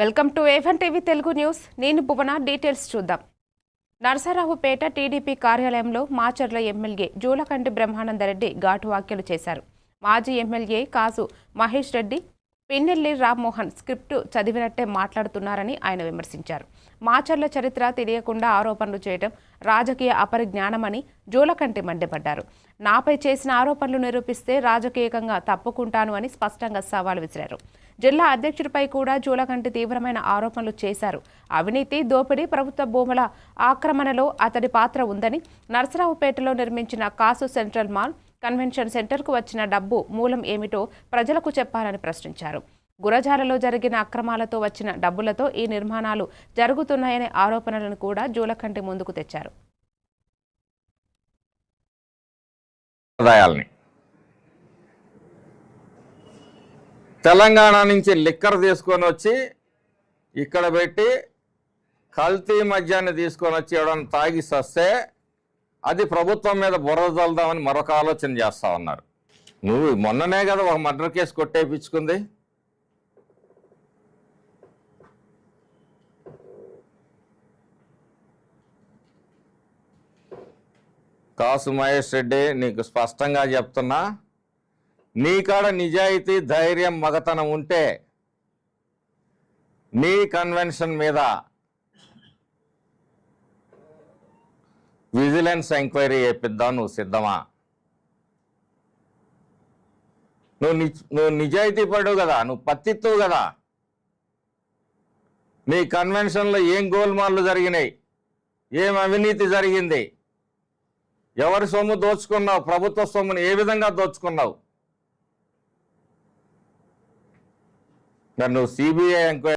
Welcome to A one TV Telugu news. నేను Bhuvana details చూద్దాం. Narasaraopet TDP కార్యాలయంలో మాచర్ల ఎమ్మెల్యే జూలకంటి బ్రహ్మానందరెడ్డి ఘాటు వ్యాఖ్యలు చేశారు. మాజీ ఎమ్మెల్యే కాసు మహేష్ రెడ్డి పిన్నెల్లి రామ్మోహన్ స్క్రిప్ట్ చదివినట్టే మాట్లాడుతున్నారని ఆయన విమర్శించారు. మాచర్ల చరిత్ర తెలియకుండా ఆరోపణలు చేయడం రాజకీయ అపరిజ్ఞానమని జూలకంటి మండిపడ్డారు. నాపై చేసిన ఆరోపణలు నిరూపిస్తే రాజకీయంగా తప్పుకుంటాను అని స్పష్టంగా సవాల్ విసిరారు. జిల్లా అధ్యక్షుడిపై కూడా జూలకంటి తీవ్రమైన ఆరోపణలు చేశారు. అవినీతి దోపిడీ ప్రభుత్వ భూముల ఆక్రమణలో అతడి పాత్ర ఉందని నరసరావుపేటలో నిర్మించిన కాసు సెంట్రల్ మాల్ కన్వెన్షన్ సెంటర్కు వచ్చిన డబ్బు మూలం ఏమిటో ప్రజలకు చెప్పాలని ప్రశ్నించారు. గురజాలలో జరిగిన అక్రమాలతో వచ్చిన డబ్బులతో ఈ నిర్మాణాలు జరుగుతున్నాయనే ఆరోపణలను కూడా జూలకంటి ముందుకు తెచ్చారు. తెలంగాణ నుంచి లిక్కర్ తీసుకొని వచ్చి ఇక్కడ పెట్టి కల్తీ మద్యాన్ని తీసుకొని వచ్చి ఎవడన్నా తాగి అది ప్రభుత్వం మీద బుర్ర చల్దామని మరొక ఆలోచన చేస్తా ఉన్నారు. నువ్వు మొన్ననే కదా ఒక మర్డర్ కేసు కొట్టేపించుకుంది. కాసు మహేష్ రెడ్డి నీకు స్పష్టంగా చెప్తున్నా నీ కాడ నిజాయితీ ధైర్యం మగతనం ఉంటే నీ కన్వెన్షన్ మీద విజిలెన్స్ ఎంక్వైరీ చేపిద్దాం నువ్వు సిద్ధమా? నువ్వు నువ్వు నిజాయితీ పడు కదా నువ్వు పత్తిత్తువు కదా. నీ కన్వెన్షన్లో ఏం గోల్మార్లు జరిగినాయి? ఏం అవినీతి జరిగింది? ఎవరి సొమ్ము దోచుకున్నావు? ప్రభుత్వ సొమ్ముని ఏ విధంగా దోచుకున్నావు? నన్ను సిబిఐ ఎంక్వైరీ